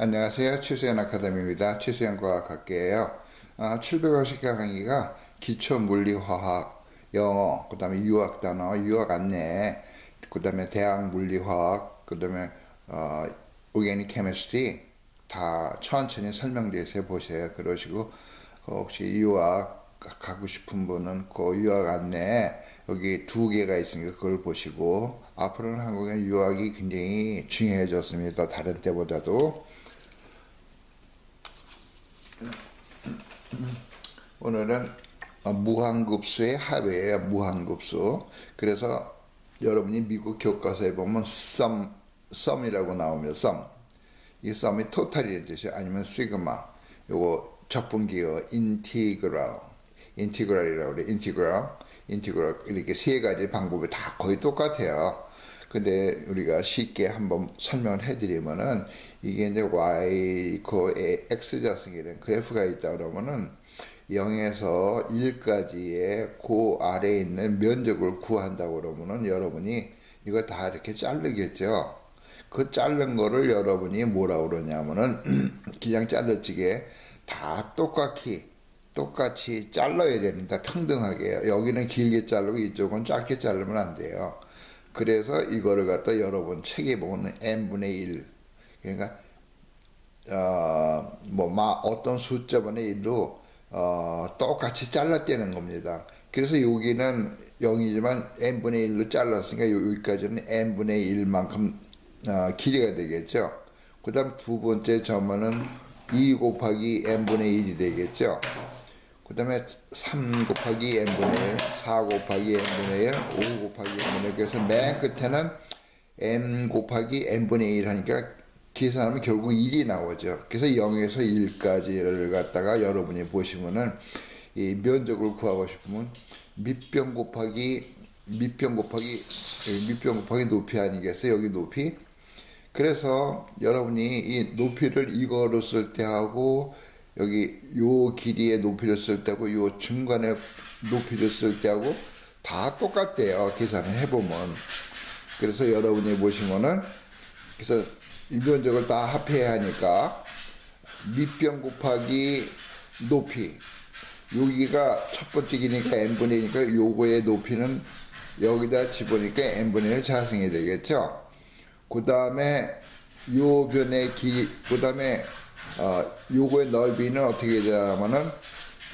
안녕하세요. 최수연 아카데미입니다. 최수연 과학학계예요. 아, 750개 강의가 기초 물리, 화학, 영어, 그 다음에 유학 단어, 유학 안내, 그 다음에 대학 물리, 화학, 그 다음에 어, 오게닉 케미스트리 다 천천히 있어요. 보세요. 그러시고 어, 혹시 유학 가고 싶은 분은 그 유학 안내 여기 두 개가 있으니까 그걸 보시고 앞으로는 한국의 유학이 굉장히 중요해졌습니다. 다른 때보다도 오늘은 어, 무한급수의 합이에요. 무한급수. 그래서 여러분이 미국 교과서에 보면 sum, sum이라고 나오면 sum. 이 sum이 토탈이라는 뜻이에요. 아니면 시그마. 요거 적분기어 integral. integral이라고 그래. integral. integral. 이렇게 세 가지 방법이 다 거의 똑같아요. 근데 우리가 쉽게 한번 설명을 해드리면은 이게 이제 y 그 x 자승이라는 그래프가 있다 그러면은 0에서 1까지의 그 아래에 있는 면적을 구한다고 그러면은 여러분이 이거 다 이렇게 자르겠죠. 그 자른 거를 여러분이 뭐라 그러냐면은 그냥 잘라지게 다 똑같이 똑같이 잘라야 됩니다. 평등하게. 여기는 길게 자르고 이쪽은 짧게 자르면 안 돼요. 그래서 이거를 갖다 여러분 책에 보면 n분의 1 그러니까 어뭐 어떤 숫자분의 1로 어 똑같이 잘랐다는 겁니다. 그래서 여기는 0이지만 n분의 1로 잘랐으니까 여기까지는 n분의 1만큼 어, 길이가 되겠죠. 그 다음 두 번째 점은 2 곱하기 n분의 1이 되겠죠. 그 다음에 3 곱하기 n분의 1, 4 곱하기 n분의 1, 5 곱하기 n분의 1 그래서 맨 끝에는 n 곱하기 n분의 1 하니까 계산하면 결국 1이 나오죠. 그래서 0에서 1까지를 갖다가 여러분이 보시면은 이 면적을 구하고 싶으면 밑변 곱하기 밑변 곱하기 밑변 곱하기 높이 아니겠어요? 여기 높이. 그래서 여러분이 이 높이를 이거로 쓸 때 하고 여기 요 높이를 쓸 때고 요 높이를 쓸 때하고 다 똑같대요. 계산을 해보면. 그래서 여러분이 보시면은 그래서 이 면적을 다 합해야 하니까 밑변 곱하기 높이 여기가 첫 번째 기니까 n분의 1이니까 요거의 높이는 여기다 집으니까 n분의 1 자승이 되겠죠. 그 다음에 요 변의 길이 그 다음에 어, 요거의 넓이는 어떻게 되냐면은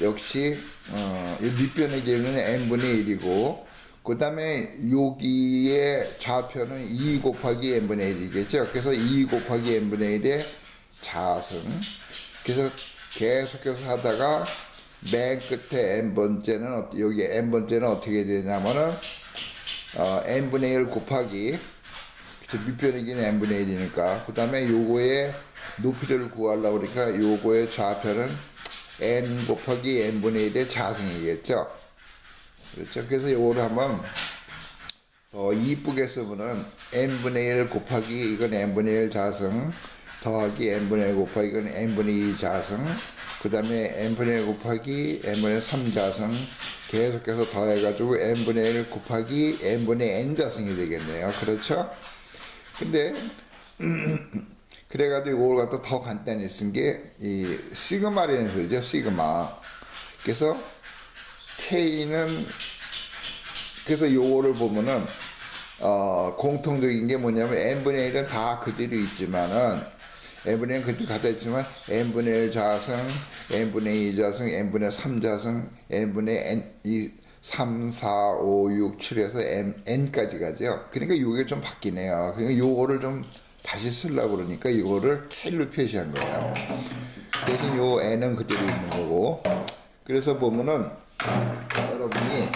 역시 어, 이 밑변의 길이는 n분의 1이고 그 다음에 여기에 좌표는 2 곱하기 n분의 1이겠죠. 그래서 2 곱하기 n분의 1의 자승. 그래서 계속해서 하다가 맨 끝에 n번째는 여기 n번째는 어떻게 되냐면은 어, n분의 1 곱하기 밑변의 길이는 n분의 1이니까 그 다음에 요거의 높이를 구하려고 그러니까 요거의 좌표는 n 곱하기 n분의 1의 자승이겠죠. 그렇죠. 그래서 요거를 한번 더 이쁘게 쓰면은 n분의 1 곱하기 이건 n분의 1 자승 더하기 n분의 1 곱하기 이건 n분의 2 자승 그 다음에 n분의 1 곱하기 n분의 3 자승 계속해서 더해가지고 n분의 1 곱하기 n분의 n 자승이 되겠네요. 그렇죠? 근데 그래가지고 이걸 갖다 더 간단히 쓴 게 이 시그마라는 소리죠. 시그마. 그래서 K는 그래서 요거를 보면은 어 공통적인 게 뭐냐면 n분의 1은 다 그대로 있지만은 n분의 1 그대로 갖다 있지만 n분의 1 자승, n분의 2 자승, n분의 3 자승, n분의 n 이 3, 4, 5, 6, 7에서 n, n까지 가죠. 그러니까 요게 좀 바뀌네요. 그러니까 요거를 좀 다시 쓰려고 그러니까 이거를 K로 표시한 거예요. 대신 요 N은 그대로 있는 거고. 그래서 보면은 여러분이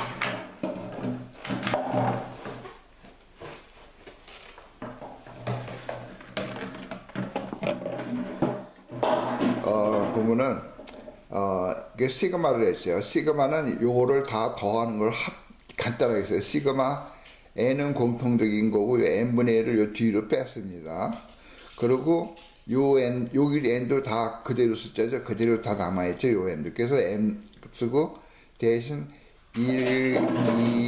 어 보면은 어 이게 시그마를 했어요. 시그마는 요거를 다 더하는 걸 합, 간단하게 했어요. 시그마 n은 공통적인 거고 n분의 1을 요 뒤로 뺐습니다. 그리고 요 n 여기 n도 다 그대로 숫자죠. 그대로 다 남아있죠. 요 n도. 그래서 n 쓰고 대신 1,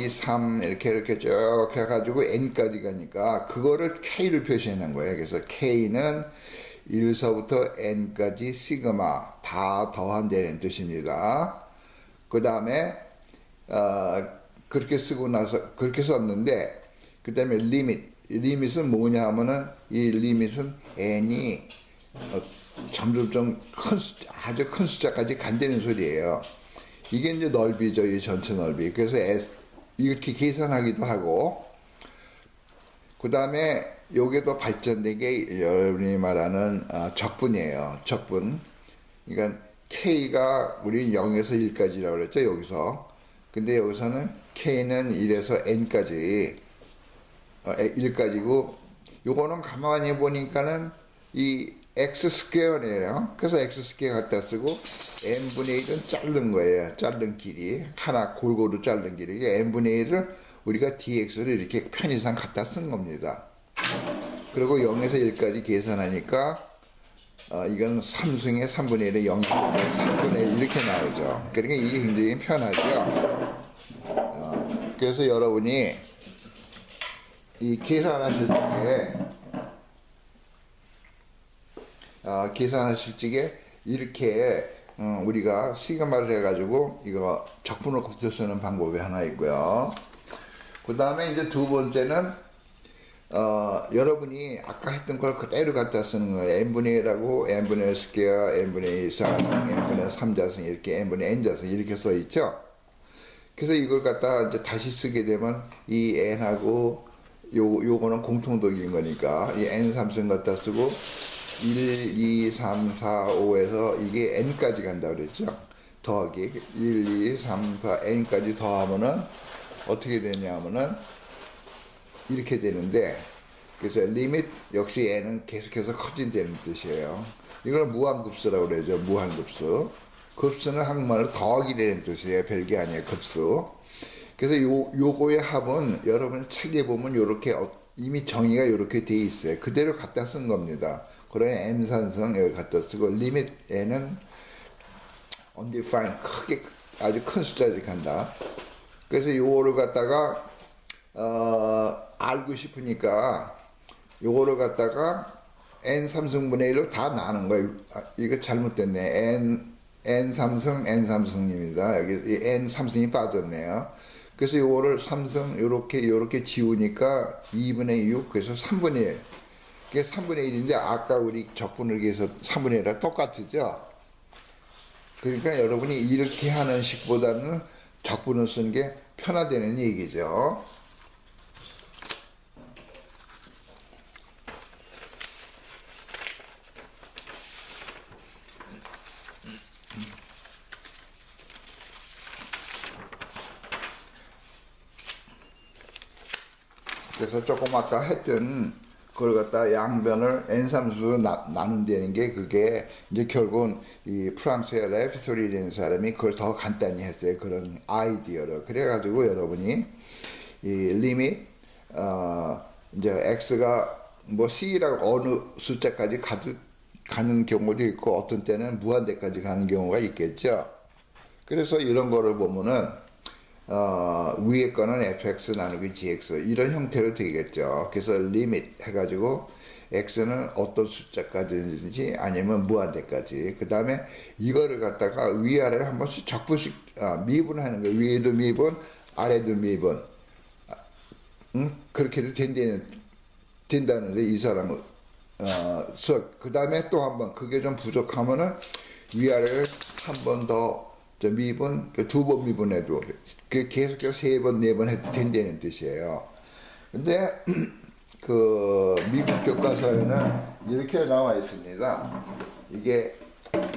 2, 3 이렇게 이렇게 쭉 해가지고 n까지 가니까 그거를 k를 표시해 놓은 거예요. 그래서 k는 1서부터 n까지 시그마 다 더한다는 뜻입니다. 그 다음에 어, 그렇게 쓰고 나서 그렇게 썼는데 그 다음에 리밋 리밋은 뭐냐 하면은 이 리밋은 n이 어, 점점점 큰 숫자, 아주 큰 숫자까지 간다는 소리예요. 이게 이제 넓이죠, 이 전체 넓이. 그래서 S, 이렇게 계산하기도 하고, 그 다음에 요게 더 발전된 게 여러분이 말하는 어, 적분이에요. 적분. 그러니까 K가 우리 0에서 1까지라고 그랬죠, 여기서. 근데 여기서는 K는 1에서 N까지, 어, 1까지고, 요거는 가만히 보니까는 이 X 스퀘어네요. 그래서 X 스퀘어 갖다 쓰고, N분의 1은 자른 거예요. 자른 길이. 하나 골고루 자른 길이. 이게 N분의 1을 우리가 DX를 이렇게 편의상 갖다 쓴 겁니다. 그리고 0에서 1까지 계산하니까 어, 이건 3승의 3분의 1의 0, 3분의 1 이렇게 나오죠. 그러니까 이게 굉장히 편하죠. 어, 그래서 여러분이 이 계산하실 적에 어, 계산하실 적에 이렇게 음, 우리가 시그마를 해가지고 이거 적분을 곱해 쓰는 방법이 하나 있고요. 그 다음에 이제 두 번째는 어, 여러분이 아까 했던 걸 그대로 갖다 쓰는 거예요. n분의 1하고 n분의 1 스퀘어, n분의 2 4승, n분의 3자승 이렇게 n분의 n자승 이렇게 써 있죠. 그래서 이걸 갖다 이제 다시 쓰게 되면 이 n하고 요, 요거는 공통독인 거니까 이 n 3승 갖다 쓰고 1, 2, 3, 4, 5에서 이게 n까지 간다 그랬죠. 더하기 1, 2, 3, 4, n까지 더하면은 어떻게 되냐면은 이렇게 되는데 그래서 리밋 역시 n은 계속해서 커진다는 뜻이에요. 이걸 무한급수라고 그러죠. 무한급수. 급수는 한국말로 더하기라는 뜻이에요. 별게 아니에요. 급수. 그래서 요, 요거의 합은 여러분 책에 보면 요렇게 어- 이미 정의가 요렇게 돼 있어요. 그대로 갖다 쓴 겁니다. 그러면 m산성 여기 갖다 쓰고 리밋 n은 undefined 크게 아주 큰 숫자씩 한다. 그래서 요거를 갖다가 어, 알고 싶으니까 요거를 갖다가 n 삼승분의 1로 다 나눈 거예요. 아, 이거 잘못됐네. n n 삼승 n 삼승입니다. 여기 이 n 삼승이 빠졌네요. 그래서 요거를 삼승 요렇게 요렇게 지우니까 2분의 6 그래서 3분의 1. 그게 3분의 1인데 아까 우리 적분을 위해서 3분의 1이랑 똑같으죠. 그러니까 여러분이 이렇게 하는 식보다는 적분을 쓰는 게 편하다는 얘기죠. 그래서 조금 아까 했던 그걸 갖다 양변을 N삼수로 나, 나눈다는 게 그게 이제 결국은 이 프랑스의 레피토리라는 사람이 그걸 더 간단히 했어요. 그런 아이디어를. 그래가지고 여러분이 이 리밋, 어, 이제 X가 뭐 C라고 어느 숫자까지 가도, 가는 경우도 있고 어떤 때는 무한대까지 가는 경우가 있겠죠. 그래서 이런 거를 보면은 어, 위에 거는 fx 나누기 gx 이런 형태로 되겠죠. 그래서 리밋 해가지고 x는 어떤 숫자까지든지 아니면 무한대까지. 그 다음에 이거를 갖다가 위아래를 한 번씩 적분씩 아, 미분하는 거예요. 위에도 미분, 아래도 미분. 아, 응? 그렇게도 된다는 된다는데 이 사람은 어, 수학. 그 다음에 또 한 번 그게 좀 부족하면은 위아래를 한 번 더 미분 그두번 미분해도 그 계속해서 세 번 네 번 해도 된다는 뜻이에요. 근데 그 미국 교과서에는 이렇게 나와 있습니다. 이게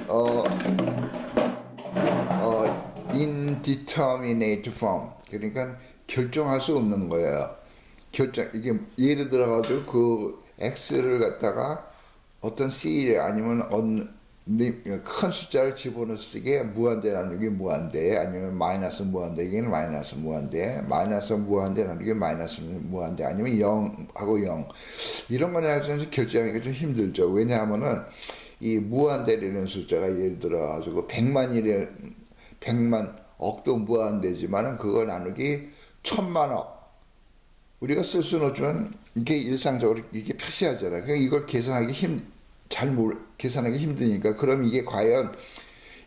어, 어 indeterminate form 그러니까 결정할 수 없는 거예요. 결정 이게 예를 들어 가지고 그 x를 갖다가 어떤 c 아니면 언, 리- 큰 숫자를 집어넣으시게 무한대 나누기 무한대 아니면 마이너스 무한대 이게는 마이너스 무한대 마이너스 무한대 나누기 마이너스 무한대 아니면 0하고 0 이런 거에 대해서 결정하기가 좀 힘들죠. 왜냐하면은 이 무한대라는 숫자가 예를 들어 가지고 100만이래 100만 억도 무한대지만은 그거 나누기 천만억. 우리가 쓸 수는 없지만 이게 일상적으로 이게 표시하잖아요. 그러니까 이걸 계산하기 힘 잘 모르, 계산하기 힘드니까. 그럼 이게 과연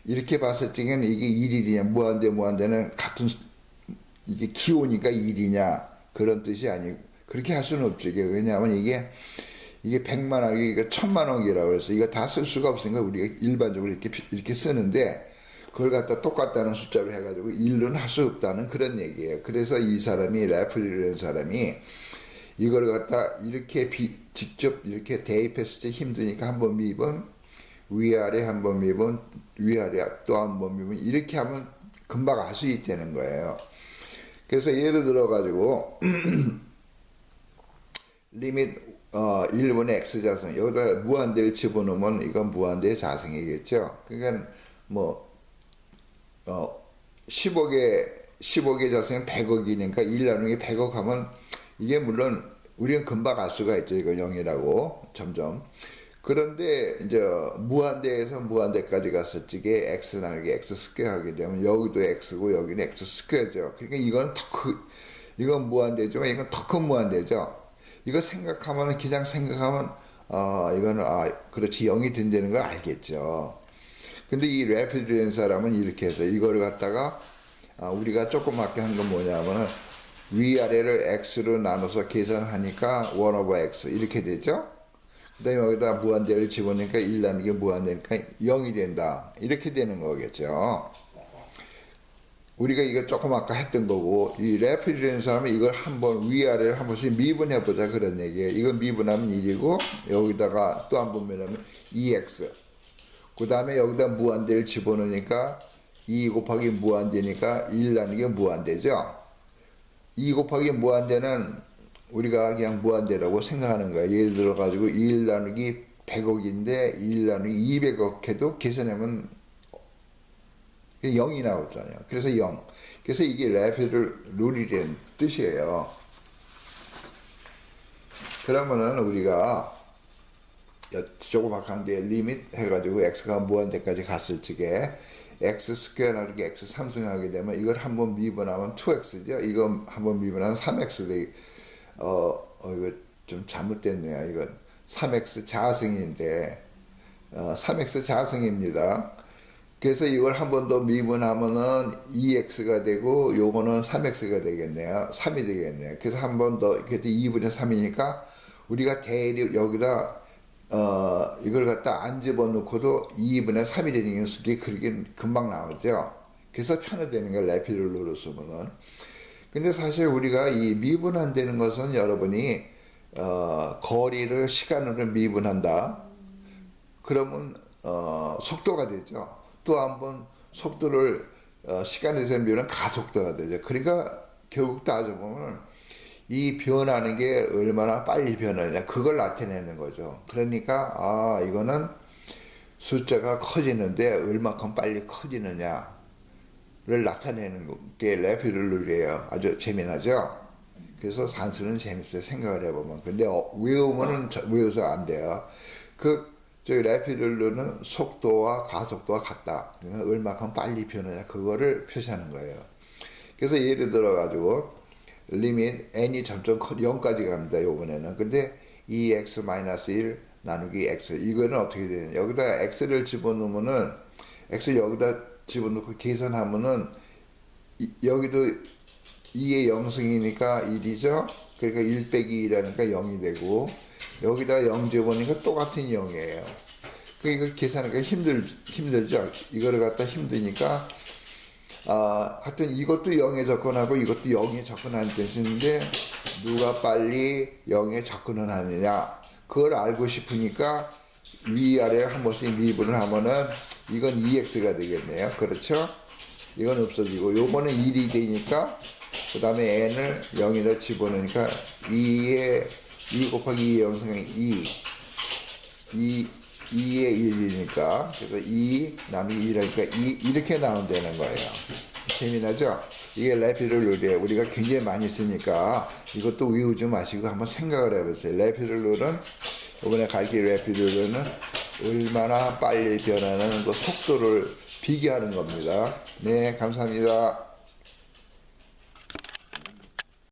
이렇게 봤을 적에는 이게 1이냐 무한대 무한대는 같은 수- 이게 기호니까 1이냐 그런 뜻이 아니고. 그렇게 할 수는 없죠 이게. 왜냐하면 이게 이게 100만 원이 이거 1000만 원이라고 해서 이거 다 쓸 수가 없으니까 우리가 일반적으로 이렇게 피- 이렇게 쓰는데 그걸 갖다 똑같다는 숫자로 해가지고 일로는 할 수 없다는 그런 얘기예요. 그래서 이 사람이 레플리라는 사람이 이걸 갖다 이렇게 비- 직접 이렇게 대입했을 때 힘드니까 한 번 미분 위아래 한 번 미분 위아래 또 한 번 미분 이렇게 하면 금방 알 수 있다는 거예요. 그래서 예를 들어 가지고 리밋 어 1분의 x 자승 여기다 무한대를 집어넣으면 이건 무한대 자승이겠죠. 그러니까 뭐 어, 10억의 10억의 자산이 100억이니까 1 나누기 100억 하면 이게 물론 우리는 금방 알 수가 있죠. 이거 0이라고 점점. 그런데 이제 무한대에서 무한대까지 갔을 적에 x 나누기 x 스퀘어 하게 되면 여기도 x고 여기는 x 스퀘어죠. 그러니까 이건 더 크, 이건 무한대죠. 이건 더 큰 무한대죠. 이거 생각하면 그냥 생각하면 어 이거는 아 그렇지 0이 된다는 걸 알겠죠. 근데 이 래피드라는 사람은 이렇게 해서 이거를 갖다가 아, 우리가 조그맣게 한 건 뭐냐면은 위아래를 x로 나눠서 계산하니까 1 over x 이렇게 되죠. 그 다음에 여기다 무한대를 집어넣으니까 1 나누기 무한대니까 0이 된다. 이렇게 되는 거겠죠. 우리가 이거 조금 아까 했던 거고 이 래피드라는 사람은 이걸 한번 위아래를 한 번씩 미분해 보자 그런 얘기예요. 이거 미분하면 1이고 여기다가 또 한 번 미분하면 2x 그 다음에 여기다 무한대를 집어넣으니까 2 곱하기 무한대니까 1 나누기 무한대죠. 2 곱하기 무한대는 우리가 그냥 무한대라고 생각하는 거예요. 예를 들어 가지고 1 나누기 100억인데 1 나누기 200억 해도 계산하면 0이 나오잖아요. 그래서 0. 그래서 이게 레피드 룰이라는 뜻이에요. 그러면은 우리가 조그맣한 게 리밋 해가지고 x가 무한대까지 갔을 적에 x 스퀘어 나누기 x 3승하게 되면 이걸 한번 미분하면 2x죠. 이거 한번 미분하면 3x 돼. 어, 어 이거 좀 잘못됐네요. 이건 3x 자승인데 어, 3x 자승입니다. 그래서 이걸 한 번 더 미분하면은 2x가 되고 요거는 3x가 되겠네요. 3이 되겠네요. 그래서 한 번더 그래서 2분의 3이니까 우리가 대립 여기다 어 이걸 갖다 안 집어넣고도 2분의 3이 되는 게 그렇게 금방 나오죠. 그래서 편해되는 걸 레피를로로 쓰면은. 근데 사실 우리가 이 미분한다는 것은 여러분이 어 거리를 시간으로 미분한다. 그러면 어, 속도가 되죠. 또 한 번 속도를 어, 시간에서 미우는 가속도가 되죠. 그러니까 결국 따져보면 이 변하는 게 얼마나 빨리 변하느냐 그걸 나타내는 거죠. 그러니까 아 이거는 숫자가 커지는데 얼마큼 빨리 커지느냐를 나타내는 게 레피룰이에요. 아주 재미나죠. 그래서 산수는 재밌어요. 생각을 해보면. 근데 어, 외우면은 저- 외워서 안 돼요. 그 저희 레피룰루는 속도와 가속도가 같다. 그러니까 얼마큼 빨리 변하냐 그거를 표시하는 거예요. 그래서 예를 들어 가지고 리밋 n이 점점 커 0까지 갑니다. 요번에는. 근데 2x-1 나누기 x 이거는 어떻게 되냐? 여기다 x를 집어넣으면은 x 여기다 집어넣고 계산하면은 이- 여기도 2의 0승이니까 1이죠. 그러니까 1 빼기 2라니까 0이 되고 여기다 0 집어넣으니까 똑같은 0이에요. 그러니까 계산하기가 힘들 힘들죠. 이거를 갖다 힘드니까 아, 하여튼 이것도 0에 접근하고 이것도 0에 접근하는 뜻인데 누가 빨리 0에 접근을 하느냐 그걸 알고 싶으니까 위아래 한 번씩 미분을 하면은 이건 2x가 되겠네요. 그렇죠? 이건 없어지고 요거는 1이 되니까 그 다음에 n을 0에다 집어넣으니까 2에 2 곱하기 2의 영승이 2 2 2의 1이니까 그래서 2 나누기 2라니까 2 이렇게 나온다는 거예요. 재미나죠? 이게 레피를 룰이에요. 우리가 굉장히 많이 쓰니까 이것도 외우지 마시고 한번 생각을 해보세요. 레피를 룰은 이번에 가르칠 레피를 룰은 얼마나 빨리 변하는 그 속도를 비교하는 겁니다. 네, 감사합니다.